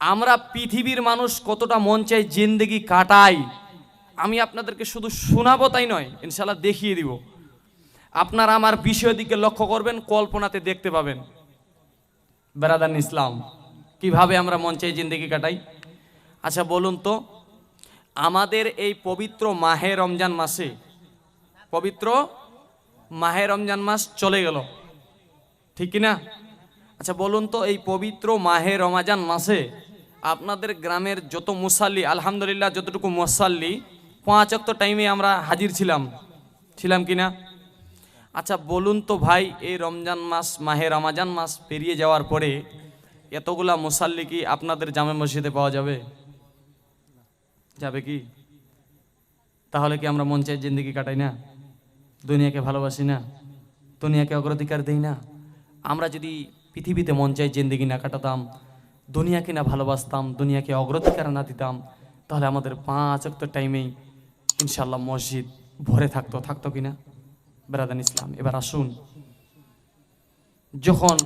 আমরা পৃথিবীর মানুষ কতটা মন চাই জিন্দেগি কাটাই, আমি আপনাদেরকে শুধু শোনাবো তাই নয়, ইনশাল্লাহ দেখিয়ে দিব। আপনারা আমার বিষয় দিকে লক্ষ্য করবেন, কল্পনাতে দেখতে পাবেন। বেরাদান ইসলাম, কীভাবে আমরা মন চাই জিন্দেগি কাটাই? আচ্ছা বলুন তো, আমাদের এই পবিত্র মাহে রমজান মাসে, পবিত্র মাহে রমজান মাস চলে গেল। ঠিক কি না? আচ্ছা বলুন তো, এই পবিত্র মাহে রমাজান মাসে আপনাদের গ্রামের যত মুসাল্লি, আলহামদুলিল্লাহ যতটুকু মুসাল্লি, পাঁচ অক্ত টাইমে আমরা হাজির ছিলাম। ছিলাম কি না আচ্ছা বলুন তো ভাই, এই রমজান মাস, মাহে রমাজান মাস পেরিয়ে যাওয়ার পরে এতগুলা মুসাল্লি কি আপনাদের জামে মসজিদে পাওয়া যাবে? যাবে কি? তাহলে কি আমরা মন চাই জিন্দগি কাটাই না? দুনিয়াকে ভালোবাসি না? দুনিয়াকে অগ্রাধিকার দেই না? আমরা যদি পৃথিবীতে মন চাই জিন্দগি না কাটাতাম দুনিয়াকে না ভালোবাসতাম দুনিয়াকে অগ্রাধিকার না দিতাম তাহলে আমাদের পাঁচ অক্ট টাইমেই ইনশাল্লাহ মসজিদ ভরে থাকতো থাকতো কিনা বেরাদান ইসলাম এবার আসুন যখন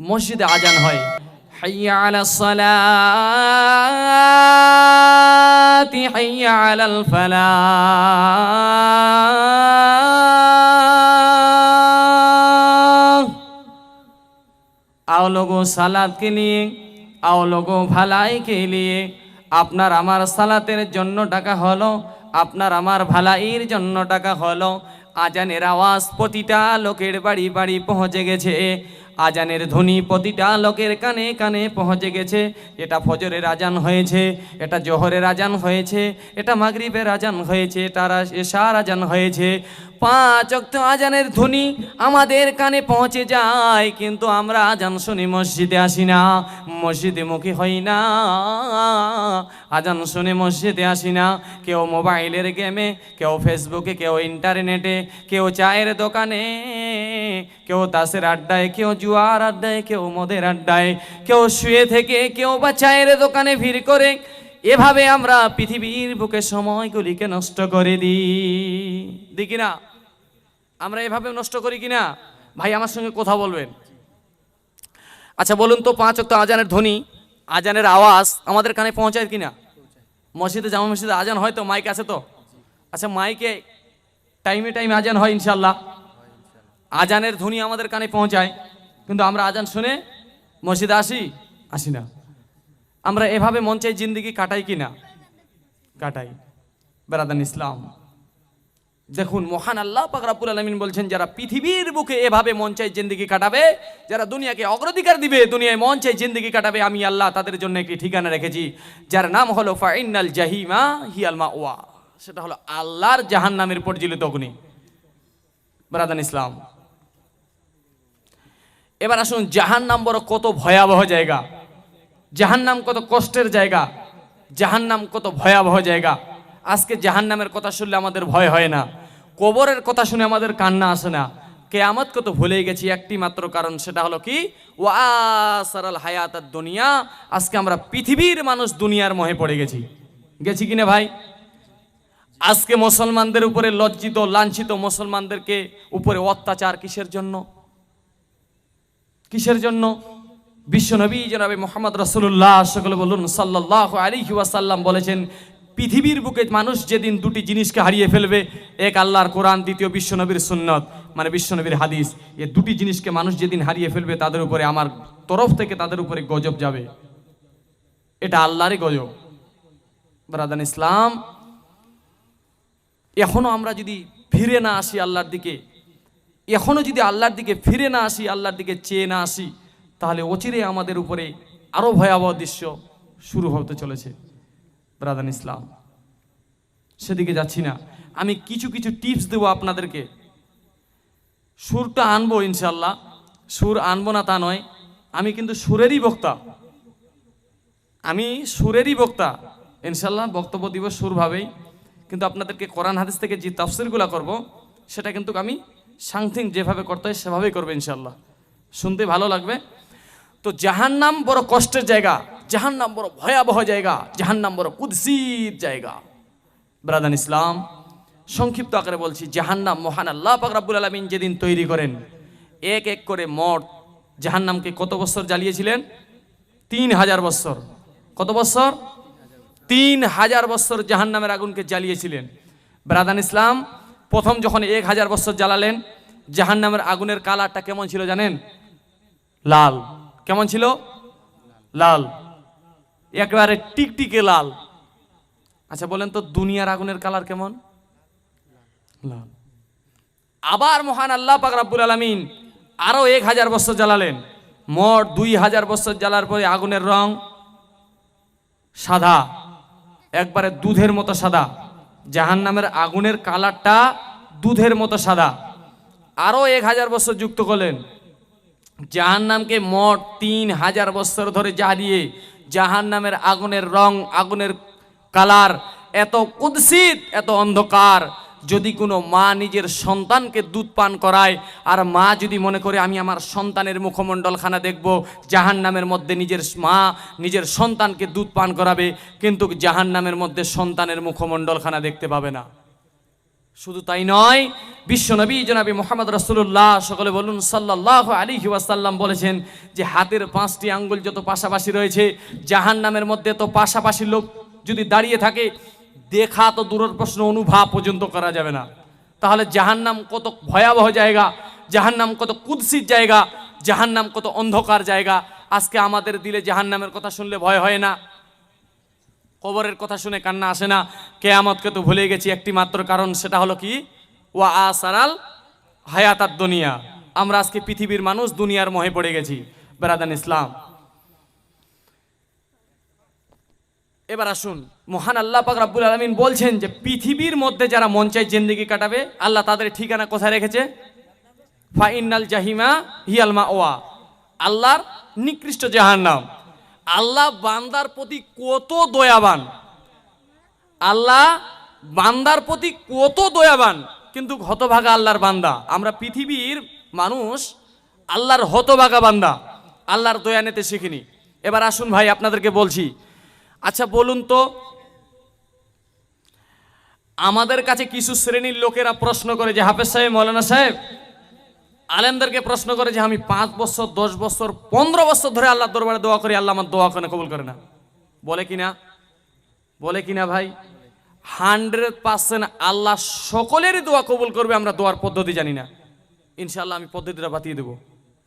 মসজিদে আজান হয় হাইয়া আলা সালাতি হাইয়া আলাল ফালাহ आओ लोगों सालात के लिए আওলগো ভালাই খেলিয়ে আপনার আমার সালাতের জন্য টাকা হলো, আপনার আমার ভালাইয়ের জন্য টাকা হলো। আজানের আওয়াজ প্রতিটা লোকের বাড়ি বাড়ি পৌঁছে গেছে। আজানের ধ্বনি প্রতিটা লোকের কানে কানে পৌঁছে গেছে। এটা ফজরের আজান হয়েছে, এটা জোহরের আজান হয়েছে, এটা মাগরিবের আজান হয়েছে, এটা রা- এশার আজান হয়েছে। পাঁচ অক্ত আজানের ধ্বনি আমাদের কানে পৌঁছে যায়, কিন্তু আমরা আজান শুনি মসজিদে আসি না, মসজিদে মুখী হই না। আজান শুনে মসজিদে আসি না, কেউ মোবাইলের গেমে, কেউ ফেসবুকে, কেউ ইন্টারনেটে, কেউ চায়ের দোকানে। কেউ তাসের আড্ডায়, কেউ জুয়ার আড্ডায়, কেউ মদের আড্ডায়, কেউ শুয়ে থেকে, কেউ বা চায়ের দোকানে ভিড় করে, এভাবে আমরা পৃথিবীর বুকে সময়গুলিকে নষ্ট করে দিই। দেখি না আমরা এভাবে নষ্ট করি কিনা? ভাই, আমার সঙ্গে কথা বলবেন। আচ্ছা বলুন তো, পাঁচ অক্ট আজানের ধ্বনি, আজানের আওয়াজ আমাদের কানে পৌঁছায় কিনা? মসজিদে জামা মসজিদে আজান হয় তো? মাইক আছে তো? আচ্ছা মাইকে টাইমে টাইমে আজান হয় ইনশাল্লাহ। আজানের ধ্বনি আমাদের কানে পৌঁছায়। কিন্তু আমরা আজান শুনে মসজিদে আসি? আসি না। আমরা এভাবে চাই জিন্দিগি কাটাই কি না কাটাই। বেরাদান ইসলাম, দেখুন, মহান আল্লাহ পাক রাব্বুল আলামিন বলছেন, যারা পৃথিবীর বুকে এভাবে মন চাই জিন্দিগি কাটাবে, যারা দুনিয়াকে অগ্রাধিকার দিবে, দুনিয়ায় মন চাই জিন্দিগি কাটাবে, আমি আল্লাহ তাদের জন্য একটি ঠিকানা রেখেছি, যার নাম হলো ফাইনাল জাহিমা হিয়াল মাওয়া। সেটা হলো আল্লাহর জাহান্নামের পরিচালিত অগ্নি। বেরাদান ইসলাম এবার আসুন, জাহান্নাম বড় কত ভয়াবহ জায়গা। জাহান নাম কত কষ্টের জায়গা। জাহান নাম কত ভয়াবহ জায়গা। আজকে জাহান্নামের কথা শুনলে আমাদের ভয় হয় না। কবরের কথা শুনে আমাদের কান্না আসে না। কেয়ামত কত ভুলে গেছি, একটি মাত্র কারণ, সেটা হলো কি? ওয়াসারাল হায়াত দুনিয়া। আজকে আমরা পৃথিবীর মানুষ দুনিয়ার মহে পড়ে গেছি। গেছি কিনা ভাই? আজকে মুসলমানদের উপরে লজ্জিত, লাঞ্ছিত মুসলমানদেরকে উপরে অত্যাচার কিসের জন্য? কিসের জন্য? বিশ্বনবী জনাবে মোহাম্মদ রসুল্লাহ সকলে বলুন সাল্লাহ আলী ওয়াসাল্লাম বলেছেন, পৃথিবীর বুকে মানুষ যেদিন দুটি জিনিসকে হারিয়ে ফেলবে, এক আল্লাহর কোরআন, দ্বিতীয় বিশ্বনবীর সুন্নত মানে বিশ্বনবীর হাদিস, এ দুটি জিনিসকে মানুষ যেদিন হারিয়ে ফেলবে, তাদের উপরে, আমার তরফ থেকে তাদের উপরে গজব যাবে। এটা আল্লাহরই গজব। ব্রাদান ইসলাম, এখনও আমরা যদি ফিরে না আসি আল্লাহর দিকে এখনও যদি আল্লাহর দিকে ফিরে না আসি, আল্লাহর দিকে চেয়ে না আসি, তাহলে অচিরে আমাদের উপরে আরও ভয়াবহ দৃশ্য শুরু হতে চলেছে। ব্রাদান ইসলাম, সেদিকে যাচ্ছি না। আমি কিছু কিছু টিপস দেবো আপনাদেরকে। সুরটা আনব ইনশাল্লাহ সুর আনব না তা নয়। আমি কিন্তু সুরেরই বক্তা। আমি সুরেরই বক্তা। ইনশাল্লাহ বক্তব্য দিব সুরভাবেই। কিন্তু আপনাদেরকে কোরআন হাদিস থেকে যে তাফসিরগুলো করব, সেটা কিন্তু আমি সাংথিং যেভাবে করতে হয় সেভাবেই করব ইনশাল্লাহ শুনতে ভালো লাগবে। তো জাহান্নাম বড় কষ্টের জায়গা, জাহান্নাম বড় ভয়াবহ জায়গা, জাহান্নাম বড় কুদ্সির জায়গা। ব্রাদান ইসলাম, সংক্ষিপ্ত আকারে বলছি, জাহান্নাম মহান আল্লাহ পাক রাব্বুল আলামিন যেদিন তৈরি করেন, এক এক করে মঠ জাহান্নামকে কত বছর জ্বালিয়েছিলেন? তিন হাজার বছর। কত বছর? তিন হাজার বছর জাহান নামের আগুনকে জ্বালিয়েছিলেন। ব্রাদান ইসলাম প্রথম যখন এক হাজার বছর জ্বালালেন জাহান নামের আগুনের কালারটা কেমন ছিল জানেন? লাল। কেমন ছিল? লাল। একেবারে টিকটিকে লাল। আচ্ছা বলেন তো দুনিয়ার আগুনের কালার কেমন? লাল। আবার মহান আল্লাহ পাক রাব্বুল আলামিন আরও এক হাজার বছর জ্বালালেন। মোট দুই হাজার বছর জ্বালার পরে আগুনের রং সাদা, একবারে দুধের মতো সাদা। জাহান নামের আগুনের কালারটা দুধের মতো সাদা। আরও এক হাজার বছর যুক্ত করলেন। জাহান নামকে মোট তিন হাজার বছর ধরে জ্বালিয়ে জাহান নামের আগুনের রং, আগুনের কালার এত কুৎসিত এত অন্ধকার। যদি কোনো মা নিজের সন্তানকে দুধ পান করায়, আর মা যদি মনে করে আমি আমার সন্তানের মুখমণ্ডলখানা দেখব জাহান নামের মধ্যে নিজের মা নিজের সন্তানকে দুধ পান করাবে, কিন্তু জাহান নামের মধ্যে সন্তানের মুখমণ্ডলখানা দেখতে পাবে না। শুধু তাই নয়, বিশ্বনবী জনাবি মোহাম্মদ রসুল্লাহ সকলে বলুন সাল্লাহ আলী ওয়াসাল্লাম বলেছেন যে হাতের পাঁচটি আঙ্গুল যত পাশাপাশি রয়েছে জাহান নামের মধ্যে তো পাশাপাশি লোক যদি দাঁড়িয়ে থাকে দেখা তো দূরের প্রশ্ন, অনুভব পর্যন্ত করা যাবে না। তাহলে জাহান্নাম কত ভয়াবহ জায়গা, জাহান্নাম কত কুৎসিত জায়গা, জাহান্নাম কত অন্ধকার জায়গা। আজকে আমাদের দিলে জাহান্নামের কথা শুনলে ভয় হয় না। কবরের কথা শুনে কান্না আসে না। কে কেয়ামতকে তো ভুলে গেছি একটি মাত্র কারণ, সেটা হলো কি? ওয়া আসারাল হায়াতাত দুনিয়া। আমরা আজকে পৃথিবীর মানুষ, দুনিয়ার মহে পড়ে গেছি। বেরাদান ইসলাম। এবার আসুন মহান আল্লাহ পাক রাব্বুল আলামিন বলছেন যে পৃথিবীর মধ্যে যারা মন চায় জিন্দেগি কাটাবে, আল্লাহ তাদের ঠিকানা কোথায় রেখেছে? ফাইনাল জাহিমা হিয়াল মা ওয়া আল্লাহর নিকৃষ্ট জাহান্নাম। আল্লাহ বান্দার প্রতি কত দয়াবান। আল্লাহ বান্দার প্রতি কত দয়াবান, কিন্তু হতভাগা আল্লাহর বান্দা। আমরা পৃথিবীর মানুষ আল্লাহর হতভাগা বান্দা। আল্লাহর দয়া নিতে শিখিনি। এবার আসুন ভাই, আপনাদেরকে বলছি। আচ্ছা বলুন তো আমাদের কাছে কিছু শ্রেণির লোকেরা প্রশ্ন করে যে, হাফেজ সাহেব, মৌলানা সাহেব, আলেমদেরকে প্রশ্ন করে যে, আমি পাঁচ বছর, দশ বছর, পনেরো বছর ধরে আল্লাহ দরবারে দোয়া করি, আল্লাহ আমার দোয়া করে কবুল করে না। বলে কিনা? বলে কিনা ভাই? হান্ড্রেড পার্সেন্ট আল্লাহ সকলেরই দোয়া কবুল করবে, আমরা দোয়ার পদ্ধতি জানি না। ইনশাল্লাহ আমি পদ্ধতিটা বাতিয়ে দেবো।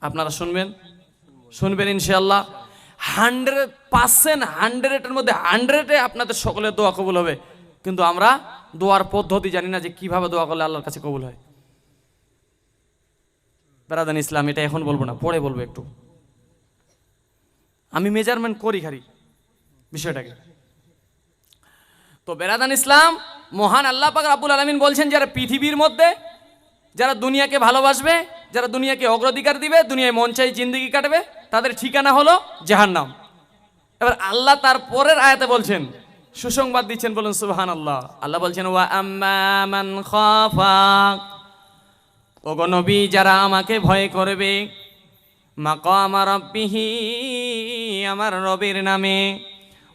আপনারা শুনবেন? শুনবেন ইনশাল্লাহ হান্ড্রেড পার্সেন্ট, হান্ড্রেডের মধ্যে হান্ড্রেডে আপনাদের সকলের দোয়া কবুল হবে। কিন্তু আমরা দোয়ার পদ্ধতি জানি না যে কীভাবে দোয়া করলে আল্লাহর কাছে কবুল হয়। বেরাদান ইসলাম, এটা এখন বলব না, পরে বলব একটু। আমি মেজারমেন্ট করি খারি বিষয়টাকে। তো বেরাদান ইসলাম, মহান আল্লাহ পাক রাব্বুল আলামিন বলছেন, যারা পৃথিবীর মধ্যে, যারা দুনিয়াকে ভালোবাসবে, যারা দুনিয়াকে অগ্রাধিকার দিবে, দুনিয়ায় মন চাই জিন্দগি কাটবে, তাদের ঠিকানা হলো জাহান্নাম। এবার আল্লাহ তার পরের আয়াতে বলছেন সুসংবাদ দিচ্ছেন বলুন সুবহান আল্লাহ আল্লাহ বলছেন, ওয়া আম্মা মান খাফা। ওগো নবী, যারা আমাকে ভয় করবে, মাকাম রাব্বিহি, আমার রবের নামে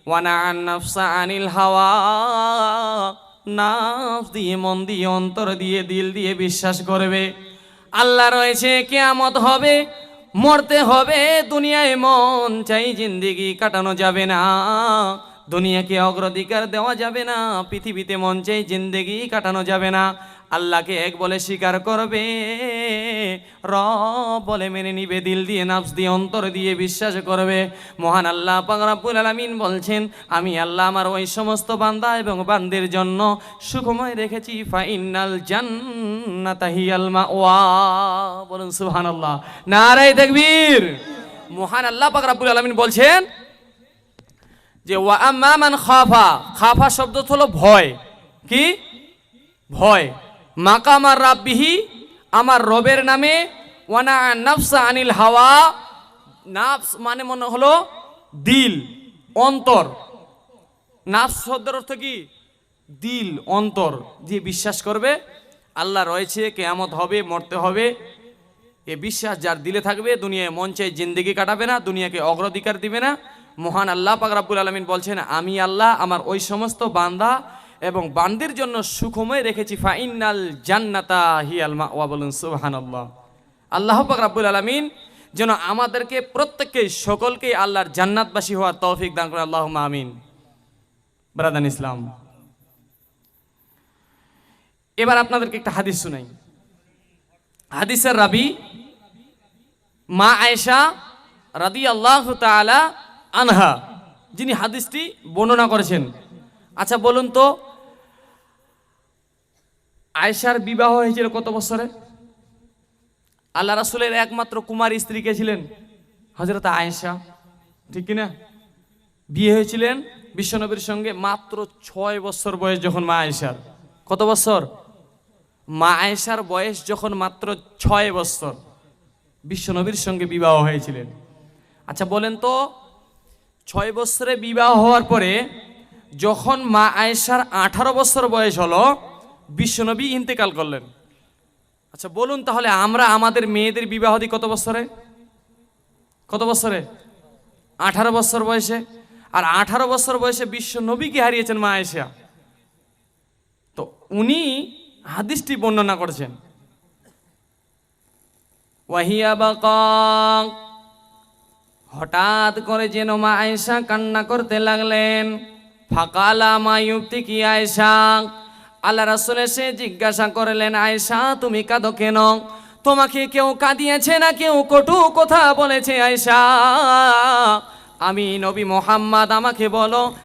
ওয়ানা নাফসা আনিল হাওয়া। নাফস দিয়ে, মন দিয়ে, অন্তর দিয়ে, দিল দিয়ে বিশ্বাস করবে। আল্লাহ রয়েছে, কেয়ামত হবে, মরতে হবে, দুনিয়ায় মন চাই, জিন্দিগি কাটানো যাবে না। দুনিয়াকে অগ্রাধিকার দেওয়া যাবে না, পৃথিবীতে চাই জিন্দেগি কাটানো যাবে না। আল্লাহকে এক বলে স্বীকার করবে র বলে মেনে নিবে, দিল দিয়ে, নাফস দিয়ে, অন্তর দিয়ে বিশ্বাস করবে। মহান আল্লাহ পাকরাবুল আলামিন বলছেন, আমি আল্লাহ আমার ওই সমস্ত বান্দা এবং বান্দের জন্য সুখময় রেখেছি। ফাইনাল জান্নাতা হিয়াল মাওয়া। বলুন সুবহানাল্লাহ। নারায়ে তাকবীর। মহান আল্লাহ পাকরাবুল আলামিন বলছেন যে ওয়া আম্মা মান খাফা খাফা শব্দ হলো ভয়। কি? ভয়। মাকামার রাব্বিহি, আমার রবের নামে, ওয়ানা নাফসা আনিল হাওয়া, নাফস মানে মনে হলো দিল, অন্তর। নাফস শব্দের অর্থ কি? দিল, অন্তর। দিয়ে বিশ্বাস করবে, আল্লাহ রয়েছে, কেয়ামত হবে, মরতে হবে। এ বিশ্বাস যার দিলে থাকবে, দুনিয়ায় চাই জিন্দেগি কাটাবে না, দুনিয়াকে অগ্রাধিকার দিবে না। মহান আল্লাহ পাক রাব্বুল আলামিন বলছেন, আমি আল্লাহ আমার ওই সমস্ত বান্দা এবং বান্দির জন্য সুখময় রেখেছি। ফাইনাল জান্নাতা হিয়াল মাওয়া। বলুন, সুবহানাল্লাহ। আল্লাহ পাক রাব্বুল আলামিন যেন আমাদেরকে প্রত্যেককে সকলকে আল্লাহর জান্নাতবাসী হওয়ার তৌফিক দান করে আল্লাহ আমিন। ব্রাদান ইসলাম, এবার আপনাদেরকে একটা হাদিস শুনাই। হাদিসের রাবি মা আয়েশা রাদি আল্লাহ তালা আনহা, যিনি হাদিসটি বর্ণনা করেছেন। আচ্ছা বলুন তো, আয়েশার বিবাহ হয়েছিল কত বছরে? আল্লাহ রাসুলের একমাত্র কুমার স্ত্রী কে ছিলেন? হজরত আয়েশা, ঠিক কিনা? বিয়ে হয়েছিলেন বিশ্বনবীর সঙ্গে মাত্র ছয় বছর বয়স যখন মা আয়েশার। কত বছর? মা আয়েশার বয়স যখন মাত্র ছয় বছর, বিশ্বনবীর সঙ্গে বিবাহ হয়েছিলেন। আচ্ছা বলেন তো ছয় বছরে বিবাহ হওয়ার পরে যখন মা আয়েশার আঠারো বছর বয়স হলো, বিশ্বনবী ইন্তেকাল করলেন। আচ্ছা বলুন তাহলে আমরা আমাদের মেয়েদের বিবাহ দিই কত বছরে? কত বছরে? আঠারো বছর বয়সে। আর আঠারো বছর বয়সে বিশ্ব নবীকে হারিয়েছেন মা আয়েশা। তো উনি হাদিসটি বর্ণনা করেছেন। ওয়াহিয়া বাকা হঠাৎ করে যেন মা আয়সা কান্না করতে লাগলেন। ফাকালা মা ইউক্তি কি আয়সা আল্লাহ রাসুল এসে জিজ্ঞাসা করলেন আয়সা তুমি কাঁদো কেন? তোমাকে কেউ কাঁদিয়েছে না? কেউ কটু কথা বলেছে আয়সা আমি নবী মোহাম্মদ, আমাকে বলো